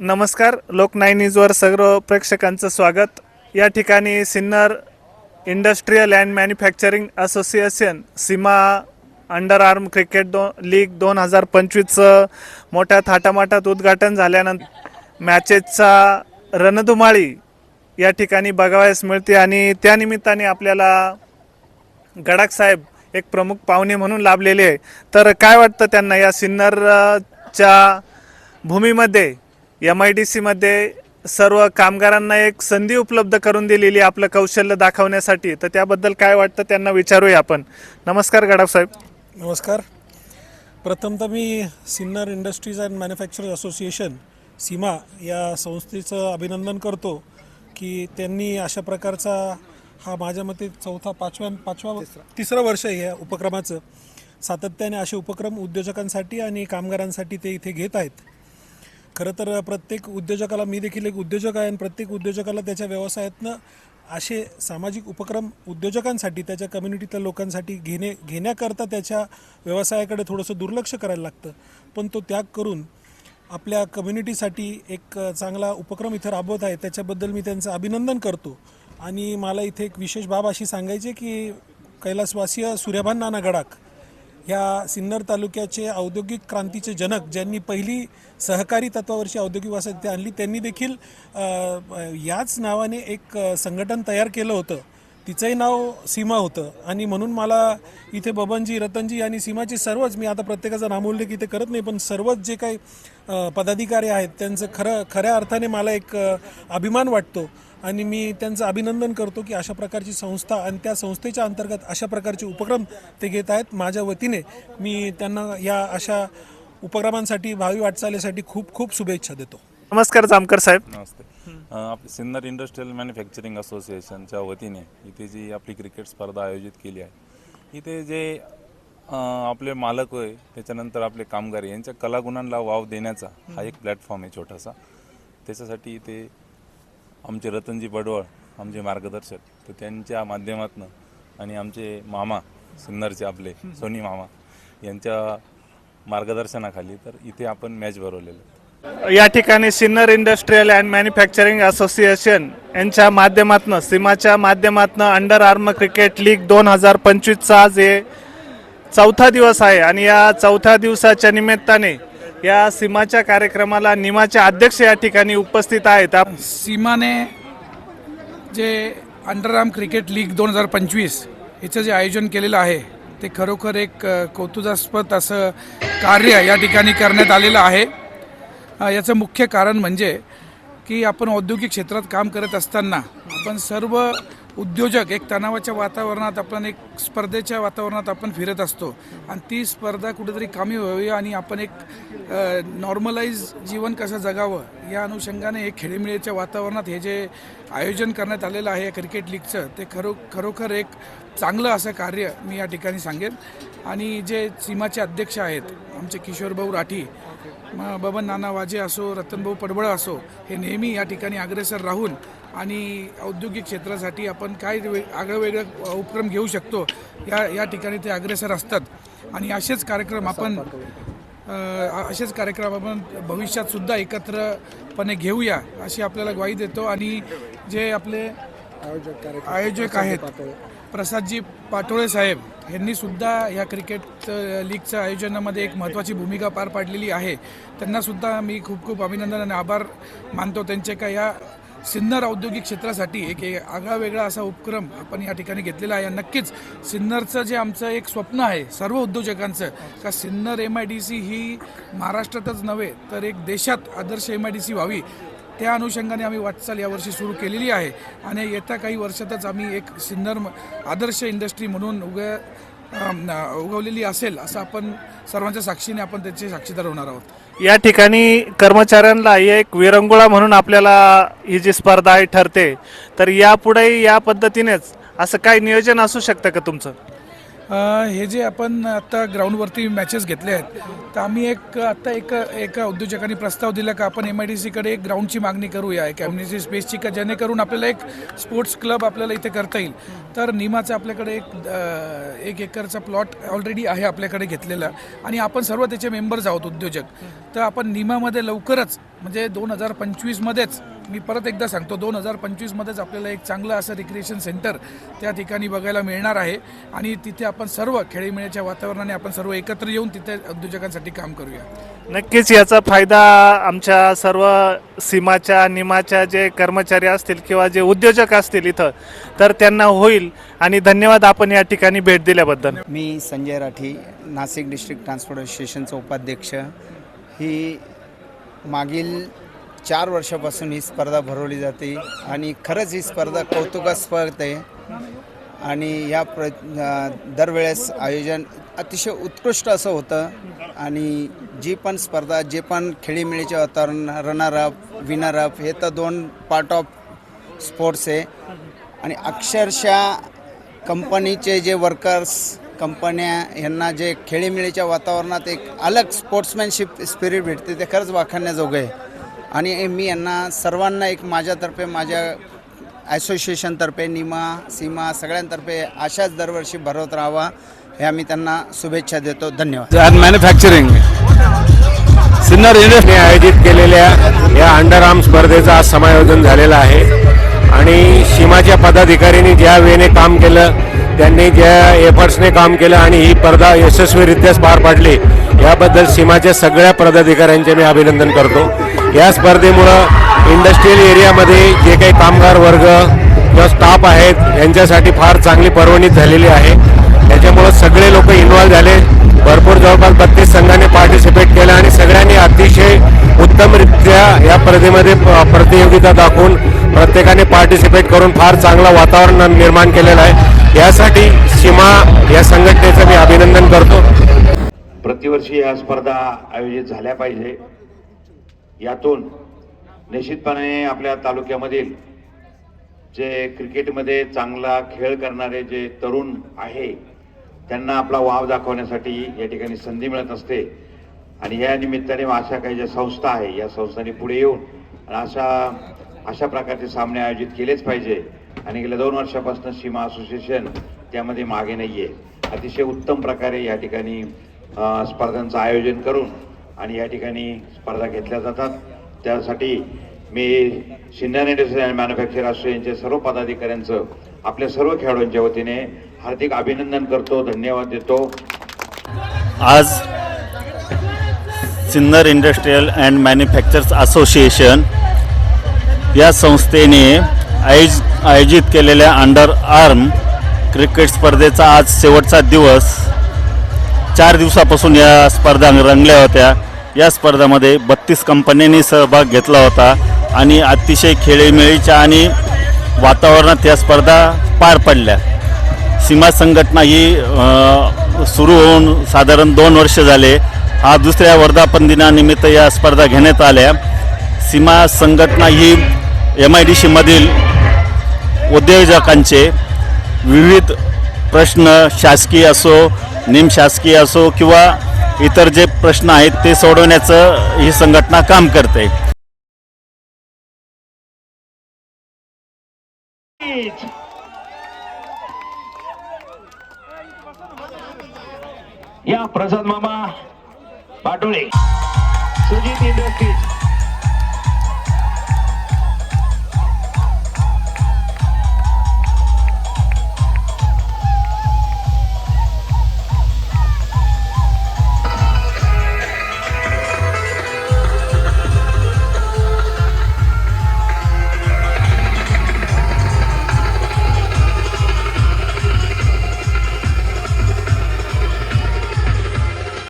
नमस्कार लोक नाईन न्यूजवर सर्व प्रेक्षकांचं स्वागत. या ठिकाणी Sinnar industrial and manufacturing association SIMA under arm cricket though league दोन हजार पंचवीसचं मोठ्या थाटामाटात उद्घाटन झाल्यानंतर मॅचेसचा रणधुमाळी या ठिकाणी बघावयास मिळते आणि त्यानिमित्ताने आपल्याला गडाकसाहेब एक प्रमुख पाहुणे म्हणून लाभलेले आहे. तर काय वाटतं त्यांना या सिन्नरच्या भूमीमध्ये? एम आय डी सीमध्ये सर्व कामगारांना एक संधी उपलब्ध करून दिलेली आहे आपलं कौशल्य दाखवण्यासाठी. तर त्याबद्दल काय वाटतं त्यांना विचारूया आपण. नमस्कार गडाख साहेब. नमस्कार. प्रथमतः मी Sinnar industries and manufacturers association SIMA या संस्थेचं अभिनंदन करतो की त्यांनी अशा प्रकारचा हा माझ्या मते चौथा पाचव्या पाचवा तिसरं वर्ष आहे या उपक्रमाचं. सातत्याने असे उपक्रम उद्योजकांसाठी आणि कामगारांसाठी ते इथे घेत आहेत. खरं तर प्रत्येक उद्योजकाला मी देखील एक उद्योजक आहे आणि प्रत्येक उद्योजकाला त्याच्या व्यवसायातनं असे सामाजिक उपक्रम उद्योजकांसाठी त्याच्या कम्युनिटीतल्या लोकांसाठी घेणे घेण्याकरता त्याच्या व्यवसायाकडे थोडंसं दुर्लक्ष करायला लागतं. पण तो त्याग करून आपल्या कम्युनिटीसाठी एक चांगला उपक्रम इथं राबवत आहे त्याच्याबद्दल मी त्यांचं अभिनंदन करतो. आणि मला इथे एक विशेष बाब अशी सांगायची की कैलासवासीय सूर्यभान नाना गडाख ह्या सिन्नर तालुक्याचे औद्योगिक क्रांतीचे जनक ज्यांनी पहिली सहकारी तत्वावरची औद्योगिक वसाहती आणली त्यांनी देखील याच नावाने एक संघटन तयार केलं होतं. तिचंही नाव सीमा होतं. आणि म्हणून मला इथे बबनजी रतनजी आणि सीमाचे सर्वच मी आता प्रत्येकाचा नामोल्लेख इथे करत नाही पण सर्वच जे काही पदाधिकारी आहेत त्यांचं खरं खऱ्या अर्थाने मला एक अभिमान वाटतो. आणि मी त्यांचं अभिनंदन करतो की अशा प्रकारची संस्था आणि त्या संस्थेच्या अंतर्गत अशा प्रकारचे उपक्रम ते घेत आहेत. माझ्या वतीने मी त्यांना या अशा उपक्रमांसाठी भावी वाटचालीसाठी खूप खूप शुभेच्छा देतो. नमस्कार जामकर साहेब. नमस्ते. आपली सिन्नर इंडस्ट्रियल मॅन्युफॅक्चरिंग असोसिएशनच्या वतीने इथे जी आपली क्रिकेट स्पर्धा आयोजित केली आहे इथे जे आपले मालक होय त्याच्यानंतर आपले कामगार यांच्या कलागुणांना वाव देण्याचा हा एक प्लॅटफॉर्म आहे छोटासा. त्याच्यासाठी इथे आमचे रतनजी बडवळ आमचे मार्गदर्शक तर त्यांच्या माध्यमातून आणि आमचे मामा सिन्नरचे आपले सोनी मामा यांच्या मार्गदर्शनाखाली तर इथे आपण मॅच भरवलेलं या ठिकाणी Sinnar industrial and manufacturing association यांच्या माध्यमातून सीमाच्या माध्यमातून अंडर आर्म क्रिकेट लीग दोन हजार पंचवीसचा आज हे चौथा दिवस आहे. आणि या चौथ्या दिवसाच्या निमित्ताने या सीमाच्या कार्यक्रमाला निमाचे अध्यक्ष या ठिकाणी उपस्थित आहेत. आप- सीमाने जे अंडरआर्म क्रिकेट लीग दोन हजार पंचवीस याचं जे आयोजन केलेलं आहे ते खरोखर एक कौतुजास्पद कौतुकास्पद असं कार्य या ठिकाणी करण्यात आलेलं आहे. याचं मुख्य कारण म्हणजे की आपण औद्योगिक क्षेत्रात काम करत असताना आपण सर्व उद्योजक एक तणावाच्या वातावरणात आपण एक स्पर्धेच्या वातावरणात आपण फिरत असतो. आणि ती स्पर्धा कुठेतरी कमी व्हावी आणि आपण एक नॉर्मलाइज जीवन कसं जगावं या अनुषंगाने एक खेळीमेळीच्या वातावरणात हे जे आयोजन करण्यात आलेलं आहे क्रिकेट लीगचं ते खरो खरोखर एक चांगलं असं कार्य मी या ठिकाणी सांगेन. आणि जे सीमाचे अध्यक्ष आहेत आमचे किशोरभाऊ राठी बबन नाना वाजे असो रतनभाऊ पडबळ असो हे नेहमी या ठिकाणी अग्रेसर राहून आणि औद्योगिक क्षेत्रासाठी आपण काय वे आगळं वेगळं उपक्रम घेऊ शकतो या या ठिकाणी ते अग्रेसर असतात. आणि असेच कार्यक्रम आपण असेच कार्यक्रम आपण भविष्यातसुद्धा एकत्रपणे घेऊया अशी आपल्याला ग्वाही देतो. आणि जे आपले आयोजक आहेत प्रसादजी पाटोळे साहेब यांनी सुद्धा या क्रिकेट लीगच्या आयोजनामध्ये एक महत्त्वाची भूमिका पार पाडलेली आहे. त्यांनासुद्धा मी खूप खूप अभिनंदन आणि आभार मानतो. त्यांचे का या सिन्नर औद्योगिक क्षेत्रासाठी एक एक आगळा वेगळा असा उपक्रम आपण या ठिकाणी घेतलेला आहे. नक्कीच सिन्नरचं जे आमचं एक स्वप्न आहे सर्व उद्योजकांचं का Sinnar M I D C ही महाराष्ट्रातच नव्हे तर एक देशात आदर्श एम आय डी सी व्हावी त्या अनुषंगाने आम्ही वाटचाल यावर्षी सुरू केलेली आहे. आणि येत्या काही वर्षातच आम्ही एक सिन्नर आदर्श इंडस्ट्री म्हणून उग उगवलेली असेल असं आपण सर्वांच्या साक्षीने आपण त्याचे साक्षीदार होणार आहोत. या ठिकाणी कर्मचाऱ्यांना एक विरंगुळा म्हणून आपल्याला ही जी स्पर्धा आहे ठरते तर यापुढे या पद्धतीनेच असं काही नियोजन असू शकतं का तुमचं? हे जे आपण आता ग्राउंडवरती मॅचेस घेतले आहेत तर आम्ही एक आता एक एका उद्योजकांनी प्रस्ताव दिला का आपण एम आय डी सीकडे एक ग्राउंडची मागणी करूया एक कम्युनिटी स्पेसची का जेणेकरून आपल्याला एक स्पोर्ट्स क्लब आपल्याला इथे करता येईल. तर निमाचं आपल्याकडे एक एक एकरचा प्लॉट ऑलरेडी आहे आपल्याकडे घेतलेला आणि आपण सर्व त्याचे मेंबर्स आहोत उद्योजक. तर आपण निमामध्ये लवकरच म्हणजे दोन हजार पंचवीसमध्येच मी परत एकदा सांगतो दोन हजार पंचवीसमध्येच आपल्याला एक चांगलं असं रिक्रिएशन सेंटर त्या ठिकाणी बघायला मिळणार आहे. आणि तिथे आपण सर्व खेळीमेळीच्या वातावरणाने आपण सर्व एकत्र येऊन तिथे उद्योजकांसाठी काम करूया. नक्कीच याचा फायदा आमच्या सर्व सीमाच्या निमाच्या जे कर्मचारी असतील किंवा जे उद्योजक असतील इथं तर त्यांना होईल. आणि धन्यवाद आपण या ठिकाणी भेट दिल्याबद्दल. मी संजय राठी नाशिक डिस्ट्रिक्ट ट्रान्सपोर्ट असोसिएशनचा उपाध्यक्ष. ही मागील चार वर्षापासून ही स्पर्धा भरवली जाते आणि खरंच ही स्पर्धा कौतुकास्पद आहे. आणि या प्र दरवेळेस आयोजन अतिशय उत्कृष्ट असं होतं. आणि जी पण स्पर्धा जे पण खेळीमेळीचे वातावरण रनर अप विनर अप हे तर दोन पार्ट ऑफ स्पोर्ट्स आहे. आणि अक्षरशः कंपनीचे जे वर्कर्स कंपन्या यांना जे खेळीमेळीच्या वातावरणात एक अलग स्पोर्ट्समॅनशिप स्पिरिट भेटते ते खरंच वाखाण्याजोगं आहे. आणि मी यांना सर्वांना एक माझ्यातर्फे माझ्या ॲसोसिएशनतर्फे निमा सीमा सगळ्यांतर्फे अशाच दरवर्षी भरवत राहावा हे आम्ही त्यांना शुभेच्छा देतो. धन्यवाद. मॅन्युफॅक्चरिंग सिन्नर इंडस्ट्री आयोजित केलेल्या या अंडर आर्म स्पर्धेचं आज समायोजन झालेलं आहे. आणि सीमाच्या पदाधिकाऱ्यांनी ज्या वेळेने काम केलं त्यांनी ज्या एफर्ट्सने काम केलं आणि ही स्पर्धा यशस्वीरित्याच पार पाडली याबद्दल सीमाच्या सगळ्या पदाधिकाऱ्यांचे मी अभिनंदन करतो. या स्पर्धेमुळं इंडस्ट्रीयल एरियामध्ये जे काही कामगार वर्ग किंवा स्टाफ आहेत यांच्यासाठी फार चांगली पर्वणीत झालेली आहे. त्याच्यामुळं सगळे लोक इन्व्हॉल्व झाले. भरपूर जवळपास बत्तीस संघांनी पार्टिसिपेट केलं आणि सगळ्यांनी अतिशय उत्तमरित्या या स्पर्धेमध्ये प्रतियोगिता दाखवून प्रत्येकाने पार्टिसिपेट करून फार चांगलं वातावरण निर्माण केलेलं आहे. यासाठी सीमा या संघटनेचं मी अभिनंदन करतो. प्रतिवर्षी या स्पर्धा आयोजित झाल्या पाहिजे. यातून निश्चितपणे आपल्या तालुक्यामधील जे क्रिकेटमध्ये चांगला खेळ करणारे जे तरुण आहे त्यांना आपला वाव दाखवण्यासाठी या ठिकाणी संधी मिळत असते. आणि या निमित्ताने अशा काही ज्या संस्था आहे या संस्थांनी पुढे येऊन आणि अशा अशा प्रकारचे सामने आयोजित केलेच पाहिजे. आणि गेल्या दोन वर्षापासून सीमा असोसिएशन त्यामध्ये मागे नाही आहे अतिशय उत्तम प्रकारे या ठिकाणी स्पर्धांचं आयोजन करून आणि या ठिकाणी स्पर्धा घेतल्या जातात. त्यासाठी मी सिनियर इंडस्ट्री अँड मॅन्युफॅक्चर असोसिएशनचे सर्व पदाधिकाऱ्यांचं आपल्या सर्व खेळाडूंच्या वतीने हार्दिक अभिनंदन करतो धन्यवाद देतो. आज Sinnar industrial and manufacturers association या संस्थेने आयोज आयोजित केलेल्या अंडर आर्म क्रिकेट स्पर्धेचा आज शेवटचा दिवस. चार दिवसापासून या स्पर्धा रंगल्या होत्या. या स्पर्धामध्ये बत्तीस कंपन्यांनी सहभाग घेतला होता आणि अतिशय खेळीमेळीच्या आणि वातावरणात या स्पर्धा पार पडल्या. सीमा संघटना ही सुरू होऊन साधारण दोन वर्ष झाले. हा दुसऱ्या वर्धापन दिनानिमित्त या स्पर्धा घेण्यात आल्या. सीमा संघटना ही एम आय डी सीमधील उद्योजकांचे विविध प्रश्न शासकीय असो निमशासकीय असो किंवा इतर जे प्रश्न आहेत ते सोडवण्याचं ही संघटना काम करते. या प्रसाद मामा पाटोळे. सुजित इंडस्ट्रीज.